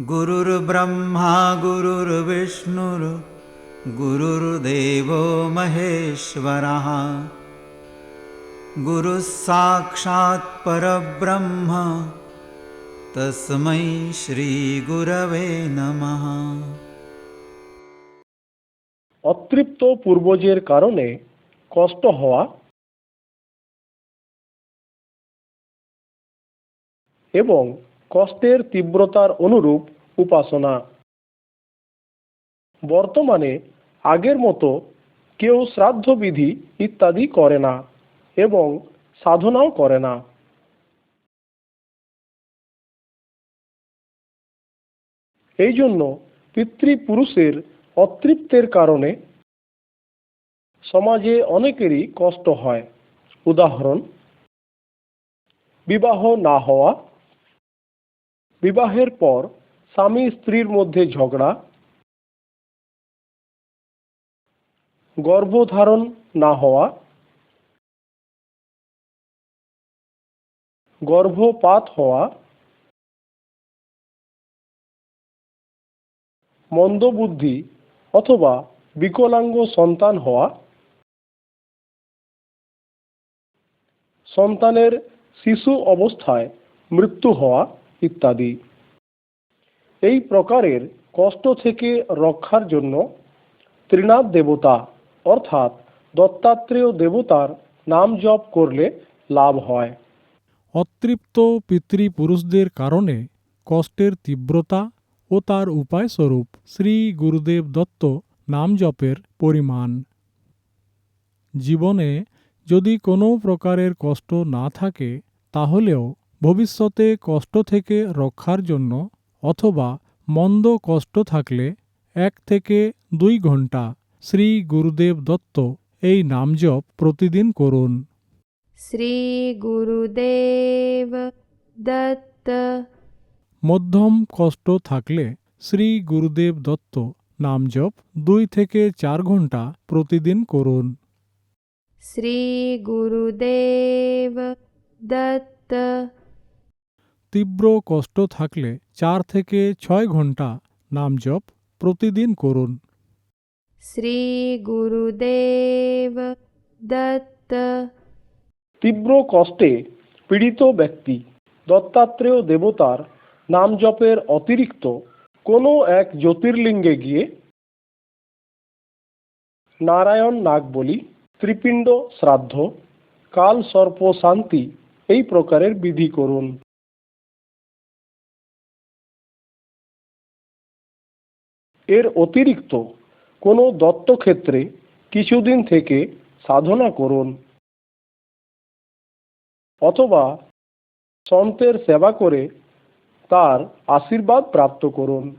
गुरुर्ब्रह्मा गुरुर्विष्णुर् गुरुर्देवो महेश्वरः गुरुः साक्षात् परब्रह्म तस्मै श्रीगुरवे नमः অতৃপ্ত পূর্বজের কারণে কষ্ট হওয়া এবং কষ্টের তীব্রতার অনুরূপ উপাসনা। বর্তমানে আগের মতো কেউ শ্রাদ্ধবিধি ইত্যাদি করে না এবং সাধনাও করে না। এই জন্য পিতৃপুরুষের অতৃপ্তের কারণে সমাজে অনেকেরই কষ্ট হয়। উদাহরণ, বিবাহ না হওয়া বিবাহের পর স্বামী স্ত্রীর মধ্যে ঝগড়া, গর্ভধারণ না হওয়া, গর্ভপাত হওয়া, মন্দবুদ্ধি অথবা বিকলাঙ্গ সন্তান হওয়া, সন্তানের শিশু অবস্থায় মৃত্যু হওয়া ইত্যাদি। এই প্রকারের কষ্ট থেকে রক্ষার জন্য ত্রিনাথ দেবতা, অর্থাৎ দত্তাত্রেয় দেবতার নাম জপ করলে লাভ হয়। অতৃপ্ত পিতৃপুরুষদের কারণে কষ্টের তীব্রতা ও তার উপায়স্বরূপ শ্রী গুরুদেব দত্ত নাম জপের পরিমাণ। জীবনে যদি কোনো প্রকারের কষ্ট না থাকে, তাহলেও ভবিষ্যতে কষ্ট থেকে রক্ষার জন্য অথবা মন্দ কষ্ট থাকলে এক থেকে দুই ঘণ্টা শ্রী গুরুদেব দত্ত এই নাম জপ প্রতিদিন করুন। শ্রী গুরুদেব দত্ত। মধ্যম কষ্ট থাকলে শ্রী গুরুদেব দত্ত নাম জপ দুই থেকে চার ঘণ্টা প্রতিদিন করুন। শ্রী গুরুদেব দত্ত। তীব্র কষ্ট থাকলে চার থেকে ছয় ঘণ্টা নাম জপ প্রতিদিন করুন। শ্রী গুরুদেব দত্ত। তীব্র কষ্টে পীড়িত ব্যক্তি দত্তাত্রেয় দেবতার নাম জপের অতিরিক্ত কোনো এক জ্যোতির্লিঙ্গে গিয়ে নারায়ণ নাগবলি ত্রিপিণ্ড শ্রাদ্ধ কাল সর্প শান্তি এই প্রকারের বিধি করুন। এর অতিরিক্ত কোনো দত্তক্ষেত্রে কিছুদিন থেকে সাধনা করুন। অথবা সন্তের সেবা করে তার আশীর্বাদ প্রাপ্ত করুন।